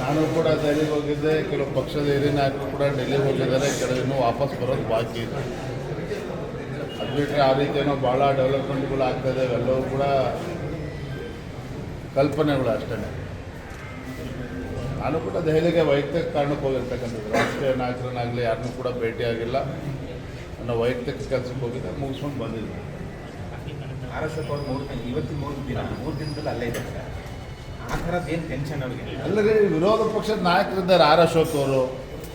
ನಾನು ಕೂಡ ದೆಹಲಿಗೆ ಹೋಗಿದ್ದೆ, ಕೆಲವು ಪಕ್ಷದ ಹಿರಿಯ ನಾಯಕರು ಕೂಡ ಡೆಲ್ಲಿಗೆ ಹೋಗಿದ್ದಾರೆ ಕೆಲವು ಇನ್ನೂ ವಾಪಸ್ ಬರೋದು ಬಾಕಿ ಇದೆ. ಅದು ಬಿಟ್ಟರೆ ಆ ರೀತಿ ಏನೋ ಭಾಳ ಡೆವಲಪ್ಮೆಂಟ್ಗಳು ಆಗ್ತಾಯಿದೆ ಎಲ್ಲವೂ ಕೂಡ ಕಲ್ಪನೆಗಳು ಅಷ್ಟೇ ನಾನು ಕೂಡ ದೆಹಲಿಗೆ ವೈಯಕ್ತಿಕ ಕಾರಣಕ್ಕೆ ಹೋಗಿರ್ತಕ್ಕಂಥದ್ದು. ರಾಷ್ಟ್ರೀಯ ನಾಯಕರನ್ನಾಗಲಿ ಯಾರನ್ನೂ ಕೂಡ ಭೇಟಿಯಾಗಿಲ್ಲ ನನ್ನ ವೈಯಕ್ತಿಕ ಕೆಲಸಕ್ಕೆ ಹೋಗಿದ್ದೆ, ಮುಗಿಸ್ಕೊಂಡು ಬಂದಿದ್ದೆ. ಆರ್ ಎಸ್ ಎಫ್ ಅವ್ರು ಮೂರು ಇವತ್ತು ಮೂರು ದಿನ, ಮೂರು ದಿನದಲ್ಲಿ ಅಲ್ಲೇ ಇದೆ ಸರ್ ಆ ಥರದ್ದು ಏನು ಟೆನ್ಷನ್ ಅವ್ರಿಗೆ? ಅಲ್ಲದೆ ವಿರೋಧ ಪಕ್ಷದ ನಾಯಕರಿದ್ದಾರೆ ಆರ್ ಅಶೋಕ್ ಅವರು.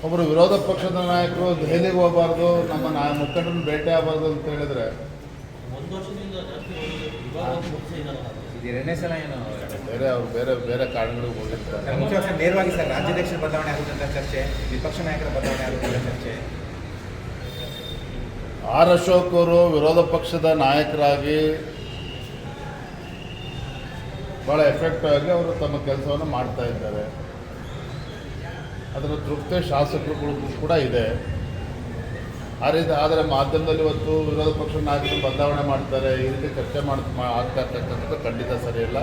ಒಬ್ಬರು ವಿರೋಧ ಪಕ್ಷದ ನಾಯಕರು ದೆಹಲಿಗೆ ಹೋಗಬಾರ್ದು ನಮ್ಮ ನಾ ಮುಖಂಡರನ್ನು ಭೇಟಿ ಆಗಬಾರ್ದು ಅಂತ ಹೇಳಿದ್ರೆ. ಎರಡನೇ ಸಲ ಏನು? ಬೇರೆ ಅವ್ರು ಬೇರೆ ಬೇರೆ ಕಾರಣಗಳಿಗೆ ಹೋಗಿರ್ತಾರೆ. ಮುಖ್ಯವಾಗಿ ನೇರವಾಗಿ ಸರ್ ರಾಜ್ಯಾಧ್ಯಕ್ಷರ ಬದಲಾವಣೆ ಆಗುತ್ತಂತ ಚರ್ಚೆ ವಿಪಕ್ಷ ನಾಯಕರ ಬದಲಾವಣೆ ಆಗುತ್ತಂತ ಚರ್ಚೆ. ಆರ್ ಅಶೋಕ್ ಅವರು ವಿರೋಧ ಪಕ್ಷದ ನಾಯಕರಾಗಿ ಭಾಳ ಎಫೆಕ್ಟಿವ್ ಆಗಿ ಅವರು ತಮ್ಮ ಕೆಲಸವನ್ನು ಮಾಡ್ತಾ ಇದ್ದಾರೆ. ಅದರ ತೃಪ್ತಿ ಶಾಸಕರುಗಳಿಗೂ ಕೂಡ ಇದೆ. ಆ ರೀತಿ ಆದರೆ ಮಾಧ್ಯಮದಲ್ಲಿ ಇವತ್ತು ವಿರೋಧ ಪಕ್ಷ ನಾಯಕರು ಬದಲಾವಣೆ ಮಾಡ್ತಾರೆ, ಈ ರೀತಿ ಚರ್ಚೆ ಮಾಡ್, ಮಾ- ಆಗ್ತಾ ಇರ್ತಕ್ಕಂಥದ್ದು ಖಂಡಿತ ಸರಿಯಿಲ್ಲ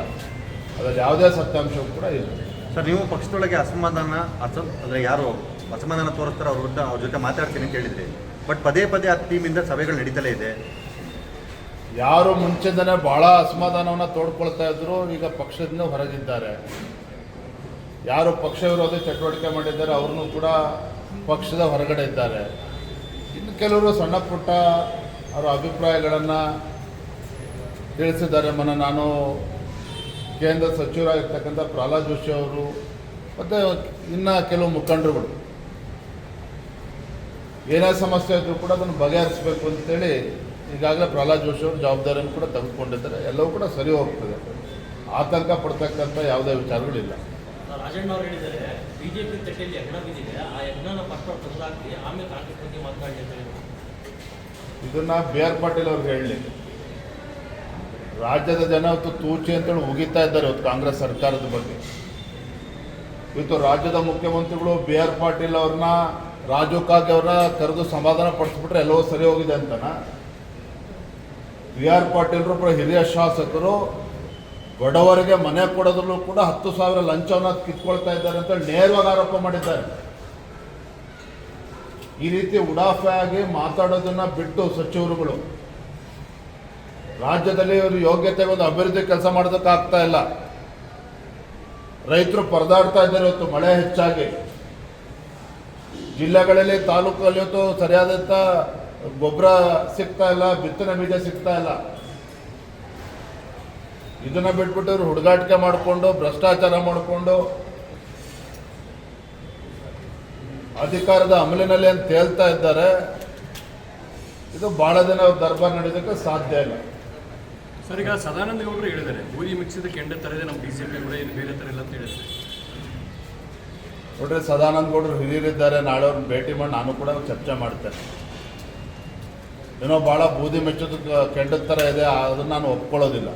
ಅದರಲ್ಲಿ ಯಾವುದೇ ಸತ್ಯಾಂಶವೂ ಕೂಡ ಇಲ್ಲ. ಸರ್, ನೀವು ಪಕ್ಷದೊಳಗೆ ಅಸಮಾಧಾನ, ಅಸ, ಅಂದರೆ ಯಾರು ಅಸಮಾಧಾನ ತೋರಿಸ್ತಾರೆ ಅವ್ರ ವಿರುದ್ಧ ಅವ್ರ ಜೊತೆ ಮಾತಾಡ್ತೀನಿ ಅಂತ ಹೇಳಿದ್ರಿ. ಬಟ್ ಪದೇ ಪದೇ ಆ ಟೀಮಿಂದ ಸಭೆಗಳು ನಡೀತಲೇ ಇದೆ. ಯಾರು ಮುಂಚೆಯಿಂದನೇ ಭಾಳ ಅಸಮಾಧಾನವನ್ನು ತೋಡ್ಕೊಳ್ತಾ ಇದ್ರು, ಈಗ ಪಕ್ಷದಿಂದ ಹೊರಗಿದ್ದಾರೆ. ಯಾರು ಪಕ್ಷ ವಿರೋಧಿ ಚಟುವಟಿಕೆ ಮಾಡಿದ್ದಾರೆ, ಅವ್ರನ್ನೂ ಕೂಡ ಪಕ್ಷದ ಹೊರಗಡೆ ಇದ್ದಾರೆ. ಇನ್ನು ಕೆಲವರು ಸಣ್ಣ ಪುಟ್ಟ ಅವರ ಅಭಿಪ್ರಾಯಗಳನ್ನು ತಿಳಿಸಿದ್ದಾರೆ. ಮನ ನಾನು ಕೇಂದ್ರ ಸಚಿವರಾಗಿರ್ತಕ್ಕಂಥ ಪ್ರಹ್ಲಾದ್ ಜೋಶಿ ಅವರು, ಮತ್ತು ಇನ್ನು ಕೆಲವು ಮುಖಂಡರುಗಳು. ಏನೇ ಸಮಸ್ಯೆ ಇದ್ರು ಕೂಡ ಅದನ್ನು ಬಗೆಹರಿಸಬೇಕು ಅಂತೇಳಿ ಈಗಾಗಲೇ ಪ್ರಹ್ಲಾದ್ ಜೋಶಿ ಅವರು ಜವಾಬ್ದಾರಿಯನ್ನು ಕೂಡ ತೆಗೆದುಕೊಂಡಿದ್ದಾರೆ. ಎಲ್ಲವೂ ಕೂಡ ಸರಿ ಹೋಗ್ತದೆ. ಆತಂಕ ಪಡ್ತಕ್ಕಂಥ ಯಾವುದೇ ವಿಚಾರಗಳಿಲ್ಲ. ರಾಜಣ್ಣ ಅವರು ಹೇಳಿದ್ದಾರೆ ಬಿಜೆಪಿ ತಟ್ಟೆಯಲ್ಲಿ ಯಜ್ಞ ಬಿದ್ದಿದೆ. ಆ ಯಜ್ಞನ ತೆಗೆದಾಕಿ ಆಮೇಲೆ ಕಾಂಗ್ರೆಸ್ ಬಗ್ಗೆ ಇದನ್ನ ಬಿ ಆರ್ ಪಾಟೀಲ್ ಅವ್ರಿಗೆ ಹೇಳಲಿ. ರಾಜ್ಯದ ಜನ ಇವತ್ತು ತೂಚಿ ಅಂತೇಳಿ ಉಗಿತಾ ಇದ್ದಾರೆ ಇವತ್ತು ಕಾಂಗ್ರೆಸ್ ಸರ್ಕಾರದ ಬಗ್ಗೆ. ಇವತ್ತು ರಾಜ್ಯದ ಮುಖ್ಯಮಂತ್ರಿಗಳು ಬಿ ಆರ್ ಪಾಟೀಲ್ ಅವ್ರನ್ನ ರಾಜು ಕಾಗೆ ಅವ್ರನ್ನ ಕರೆದು ಸಮಾಧಾನ ಪಡಿಸ್ಬಿಟ್ರೆ ಎಲ್ಲವೂ ಸರಿ ಹೋಗಿದೆ ಅಂತನ? ಬಿ ಆರ್ ಪಾಟೀಲ್ರು ಕೂಡ ಹಿರಿಯ ಶಾಸಕರು, ಬಡವರಿಗೆ ಮನೆ ಕೊಡೋದ್ರಲ್ಲೂ ಕೂಡ ಹತ್ತು ಸಾವಿರ ಲಂಚವನ್ನು ಕಿತ್ಕೊಳ್ತಾ ಇದ್ದಾರೆ ಅಂತ ನೇರವಾಗಿ ಆರೋಪ ಮಾಡಿದ್ದಾರೆ. ಈ ರೀತಿ ಉಡಾಫೆ ಆಗಿ ಮಾತಾಡೋದನ್ನ ಬಿಟ್ಟು ಸಚಿವರುಗಳು. ರಾಜ್ಯದಲ್ಲಿ ಇವರು ಯೋಗ್ಯತೆ ಒಂದು ಅಭಿವೃದ್ಧಿ ಕೆಲಸ ಮಾಡೋದಕ್ಕಾಗ್ತಾ ಇಲ್ಲ. ರೈತರು ಪರದಾಡ್ತಾ ಇದ್ದಾರೆ ಇವತ್ತು, ಮಳೆ ಹೆಚ್ಚಾಗಿ. ಜಿಲ್ಲೆಗಳಲ್ಲಿ ತಾಲೂಕಲ್ಲಿ ಇವತ್ತು ಸರಿಯಾದಂಥ ಗೊಬ್ಬರ ಸಿಗ್ತಾ ಇಲ್ಲ ಬಿತ್ತನೆ ಬೀಜ ಸಿಗ್ತಾ ಇಲ್ಲ. ಇದನ್ನ ಬಿಟ್ಬಿಟ್ಟು ಇವರು ಹುಡುಗಾಟಿಕೆ ಮಾಡಿಕೊಂಡು ಭ್ರಷ್ಟಾಚಾರ ಮಾಡಿಕೊಂಡು ಅಧಿಕಾರದ ಅಮಲಿನಲ್ಲಿ ಅಂತ ಹೇಳ್ತಾ ಇದ್ದಾರೆ. ಇದು ಬಹಳ ದಿನ ದರ್ಬಾರ್ ನಡೆಯೋದಕ್ಕೆ ಸಾಧ್ಯ ಇಲ್ಲ. ಸರ್ ಈಗ ಸದಾನಂದ ಗೌಡರು ಹೇಳಿದ್ದಾರೆ ಊರಿ ಮಿಕ್ಸಿದ ಕೆಂಡ ತರದೆ ನಮ್ಮ ಬಿಜೆಪಿ ಕೂಡ ಏನು ಬೇರೆ ಥರ ಇಲ್ಲ ಅಂತ ಹೇಳಿದ್ದಾರೆ. ನೋಡ್ರಿ ಸದಾನಂದ ಗೌಡರು ಹಿರಿಯರಿದ್ದಾರೆ ನಾಳೆ ಅವ್ರನ್ನ ಭೇಟಿ ಮಾಡಿ ನಾನು ಕೂಡ ಚರ್ಚೆ ಮಾಡ್ತೇನೆ. ಏನೋ ಭಾಳ ಬೂದಿ ಮೆಚ್ಚೋದು ಕೆಂಡದ ಥರ ಇದೆ, ಅದನ್ನು ನಾನು ಒಪ್ಕೊಳ್ಳೋದಿಲ್ಲ.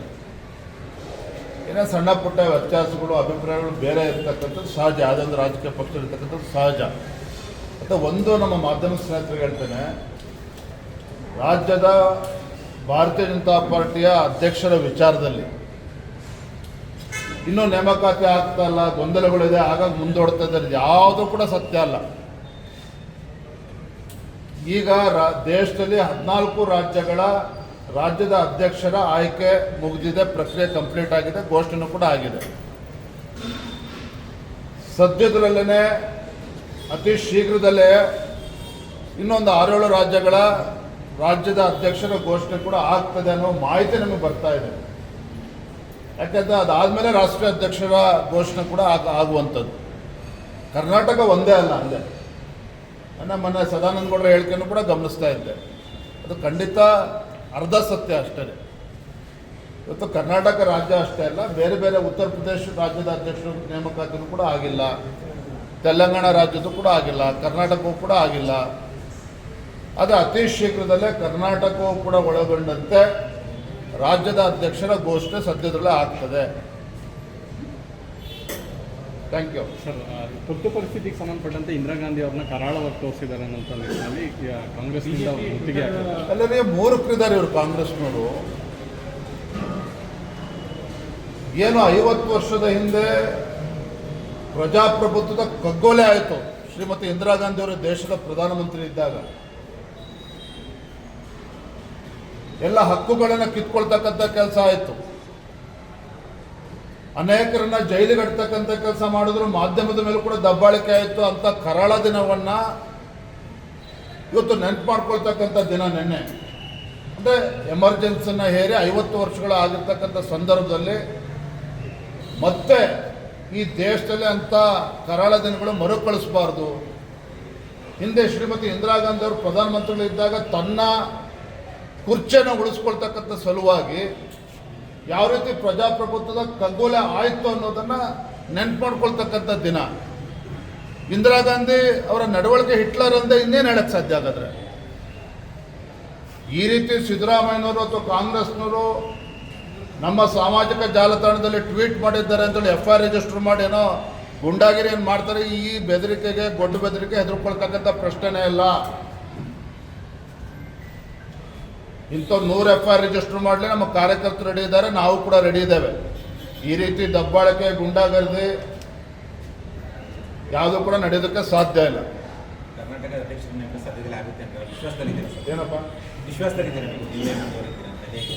ಏನೋ ಸಣ್ಣ ಪುಟ್ಟ ವ್ಯತ್ಯಾಸಗಳು, ಅಭಿಪ್ರಾಯಗಳು ಬೇರೆ ಇರ್ತಕ್ಕಂಥದ್ದು ಸಹಜ. ಯಾವುದೊಂದು ರಾಜಕೀಯ ಪಕ್ಷ ಇರ್ತಕ್ಕಂಥದ್ದು ಸಹಜ. ಮತ್ತು ಒಂದು ನಮ್ಮ ಮಾಧ್ಯಮ ಸ್ನೇಹಿತರಿಗೆ ಹೇಳ್ತೇನೆ, ರಾಜ್ಯದ ಭಾರತೀಯ ಜನತಾ ಪಾರ್ಟಿಯ ಅಧ್ಯಕ್ಷರ ವಿಚಾರದಲ್ಲಿ ಇನ್ನೂ ನೇಮಕಾತಿ ಆಗ್ತಾ ಇಲ್ಲ, ಗೊಂದಲಗಳಿದೆ ಆಗಾಗ ಮುಂದೋಡ್ತಾ ಇದ್ದಾರೆ. ಯಾವುದು ಕೂಡ ಸತ್ಯ ಅಲ್ಲ. ಈಗ ರಾ, ದೇಶದಲ್ಲಿ ಹದಿನಾಲ್ಕು ರಾಜ್ಯಗಳ ರಾಜ್ಯದ ಅಧ್ಯಕ್ಷರ ಆಯ್ಕೆ ಮುಗಿದಿದೆ, ಪ್ರಕ್ರಿಯೆ ಕಂಪ್ಲೀಟ್ ಆಗಿದೆ ಘೋಷಣೆ ಕೂಡ ಆಗಿದೆ. ಸದ್ಯದರಲ್ಲೇ ಅತಿ ಶೀಘ್ರದಲ್ಲೇ ಇನ್ನೊಂದು ಆರೇಳು ರಾಜ್ಯಗಳ ರಾಜ್ಯದ ಅಧ್ಯಕ್ಷರ ಘೋಷಣೆ ಕೂಡ ಆಗ್ತದೆ ಅನ್ನೋ ಮಾಹಿತಿ ನಮಗೆ ಬರ್ತಾ ಇದೆ. ಯಾಕಂದ್ರೆ ಅದಾದಮೇಲೆ ರಾಷ್ಟ್ರೀಯ ಅಧ್ಯಕ್ಷರ ಘೋಷಣೆ ಕೂಡ ಆಗ, ಆಗುವಂಥದ್ದು. ಕರ್ನಾಟಕ ಒಂದೇ ಅಲ್ಲ, ಅಲ್ಲೇ. ಮನ ಸದಾನಂದ ಗೌಡರ ಹೇಳಿಕೆಯನ್ನು ಕೂಡ ಗಮನಿಸ್ತಾ ಇದ್ದೆ. ಅದು ಖಂಡಿತ ಅರ್ಧ ಸತ್ಯ ಅಷ್ಟೇ. ಇವತ್ತು ಕರ್ನಾಟಕ ರಾಜ್ಯ ಅಷ್ಟೇ ಅಲ್ಲ, ಬೇರೆ ಬೇರೆ ಉತ್ತರ ಪ್ರದೇಶ ರಾಜ್ಯದ ಅಧ್ಯಕ್ಷರ ನೇಮಕಾತಿನೂ ಕೂಡ ಆಗಿಲ್ಲ. ತೆಲಂಗಾಣ ರಾಜ್ಯದ್ದು ಕೂಡ ಆಗಿಲ್ಲ, ಕರ್ನಾಟಕವೂ ಕೂಡ ಆಗಿಲ್ಲ. ಅದು ಅತಿ ಶೀಘ್ರದಲ್ಲೇ ಕರ್ನಾಟಕವೂ ಕೂಡ ಒಳಗೊಂಡಂತೆ ರಾಜ್ಯದ ಅಧ್ಯಕ್ಷರ ಘೋಷಣೆ ಸದ್ಯದಲ್ಲೇ ಆಗ್ತದೆ. ಥ್ಯಾಂಕ್ ಯು ಸರ್ ತುರ್ತು ಪರಿಸ್ಥಿತಿಗೆ ಸಂಬಂಧಪಟ್ಟಂತೆ ಇಂದಿರಾ ಗಾಂಧಿ ಅವ್ರನ್ನ ಕರಾಳವಾಗಿ ತೋರಿಸಿದ್ದಾರೆ ಅನ್ನೋಂಥ ನಿಟ್ಟಿನಲ್ಲಿ ಕಾಂಗ್ರೆಸ್ನಿಂದ ಅವ್ರು ಗುತ್ತಿಗೆ ಅಲ್ಲದೆ ಮೂರ್ಖರಿದ್ದಾರೆ ಇವರು ಕಾಂಗ್ರೆಸ್ನವರು. ಏನು ಐವತ್ತು ವರ್ಷದ ಹಿಂದೆ ಪ್ರಜಾಪ್ರಭುತ್ವದ ಕಗ್ಗೋಲೆ ಆಯಿತು. ಶ್ರೀಮತಿ ಇಂದಿರಾ ಗಾಂಧಿ ಅವರು ದೇಶದ ಪ್ರಧಾನಮಂತ್ರಿ ಇದ್ದಾಗ. ಎಲ್ಲ ಹಕ್ಕುಗಳನ್ನು ಕಿತ್ಕೊಳ್ತಕ್ಕಂಥ ಕೆಲಸ ಆಯಿತು. ಅನೇಕರನ್ನ ಜೈಲಿಗೆ ಅಡ್ತಕ್ಕಂಥ ಕೆಲಸ ಮಾಡಿದ್ರು, ಮಾಧ್ಯಮದ ಮೇಲೂ ಕೂಡ ದಬ್ಬಾಳಿಕೆ ಆಯಿತು ಅಂತ ಕರಾಳ ದಿನವನ್ನ ಇವತ್ತು ನೆನ್ಪು ಮಾಡ್ಕೊಳ್ತಕ್ಕಂಥ ದಿನ ನೆನ್ನೆ. ಅಂದರೆ ಎಮರ್ಜೆನ್ಸಿನ ಹೇರಿ ಐವತ್ತು ವರ್ಷಗಳು ಆಗಿರ್ತಕ್ಕಂಥ ಸಂದರ್ಭದಲ್ಲಿ ಮತ್ತೆ ಈ ದೇಶದಲ್ಲಿ ಅಂಥ ಕರಾಳ ದಿನಗಳು ಮರುಕಳಿಸಬಾರ್ದು. ಹಿಂದೆ ಶ್ರೀಮತಿ ಇಂದಿರಾ ಗಾಂಧಿ ಅವರು ಪ್ರಧಾನಮಂತ್ರಿಗಳಿದ್ದಾಗ ತನ್ನ ಕುರ್ಚಿಯನ್ನು ಉಳಿಸ್ಕೊಳ್ತಕ್ಕಂಥ ಸಲುವಾಗಿ ಯಾವ ರೀತಿ ಪ್ರಜಾಪ್ರಭುತ್ವದ ಕಗ್ಗೊಲೆ ಆಯಿತು ಅನ್ನೋದನ್ನ ನೆನ್ಪು ಮಾಡ್ಕೊಳ್ತಕ್ಕಂಥ ದಿನ. ಇಂದಿರಾ ಗಾಂಧಿ ಅವರ ನಡವಳಿಕೆ ಹಿಟ್ಲರ್ ಅಂದೆ ಇನ್ನೇನು ಹೇಳಕ್ಕೆ ಸಾಧ್ಯ ಆಗಾದ್ರೆ ಈ ರೀತಿ ಸಿದ್ದರಾಮಯ್ಯನವರು ಅಥವಾ ಕಾಂಗ್ರೆಸ್ನವರು ನಮ್ಮ ಸಾಮಾಜಿಕ ಜಾಲತಾಣದಲ್ಲಿ ಟ್ವೀಟ್ ಮಾಡಿದ್ದಾರೆ ಅಂತೇಳಿ ಎಫ್ ಐ ರಿಜಿಸ್ಟರ್ ಮಾಡಿ ಏನೋ ಗುಂಡಾಗಿರಿ ಏನು ಮಾಡ್ತಾರೆ, ಈ ಬೆದರಿಕೆಗೆ, ಗೊಡ್ಡ ಬೆದರಿಕೆ ಹೆದರ್ಕೊಳ್ತಕ್ಕಂಥ ಪ್ರಶ್ನೆನೇ ಇಲ್ಲ. ಇಂಥವ್ರು ನೂರು ಎಫ್ ಐ ಆರ್ ರಿಜಿಸ್ಟರ್ ಮಾಡಲಿ ನಮ್ಮ ಕಾರ್ಯಕರ್ತರು ರೆಡಿ ಇದ್ದಾರೆ ನಾವು ಕೂಡ ರೆಡಿ ಇದ್ದೇವೆ. ಈ ರೀತಿ ದಬ್ಬಾಳಿಕೆ ಗುಂಡಾಗರ್ದಿ ಯಾವುದೂ ಕೂಡ ನಡೆಯೋದಕ್ಕೆ ಸಾಧ್ಯ ಇಲ್ಲ. ಕರ್ನಾಟಕದ ಅಧ್ಯಕ್ಷರ ನೇಮಕ ಸದ್ಯದಲ್ಲಿ ಆಗುತ್ತೆ ಅಂತ ವಿಶ್ವಾಸದಲ್ಲಿದ್ದೀರಾ ಸರ್? ಏನಪ್ಪ? ವಿಶ್ವಾಸದಲ್ಲಿದ್ದೀರಾ ನೀವು? ದಿವ್ಯಾಂಗದವರಿದ್ದೀರಾ ಅಂತ ಹೇಗೆ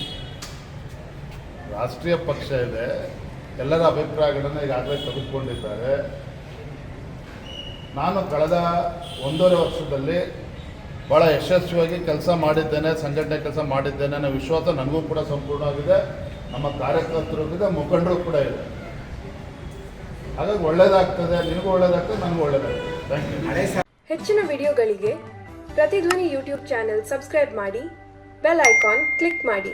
ರಾಷ್ಟ್ರೀಯ ಪಕ್ಷ ಇದೆ ಎಲ್ಲರ ಅಭಿಪ್ರಾಯಗಳನ್ನು ಈಗಾಗಲೇ ತೆಗೆದುಕೊಂಡಿದ್ದಾರೆ. ನಾನು ಕಳೆದ ಒಂದೂವರೆ ವರ್ಷದಲ್ಲಿ ಭಾಳ ಯಶಸ್ವಿಯಾಗಿ ಕೆಲಸ ಮಾಡಿದ್ದೇನೆ ಸಂಘಟನೆ ಕೆಲಸ ಮಾಡಿದ್ದೇನೆ ಅನ್ನೋ ವಿಶ್ವಾಸ ನನಗೂ ಕೂಡ ಸಂಪೂರ್ಣ ಆಗಿದೆ. ನಮ್ಮ ಕಾರ್ಯಕರ್ತರಿಗಿದೆ ಮುಖಂಡರು ಕೂಡ ಇದೆ. ಹಾಗಾಗಿ ಒಳ್ಳೇದಾಗ್ತದೆ ನಿನಗೂ ಒಳ್ಳೇದಾಗ್ತದೆ ನನಗೂ ಒಳ್ಳೇದಾಗ್ತದೆ. ಥ್ಯಾಂಕ್ ಯು ಹೆಚ್ಚಿನ ವಿಡಿಯೋಗಳಿಗೆ ಪ್ರತಿಧ್ವನಿ ಯೂಟ್ಯೂಬ್ ಚಾನೆಲ್ ಸಬ್ಸ್ಕ್ರೈಬ್ ಮಾಡಿ ಬೆಲ್ ಐಕಾನ್ ಕ್ಲಿಕ್ ಮಾಡಿ.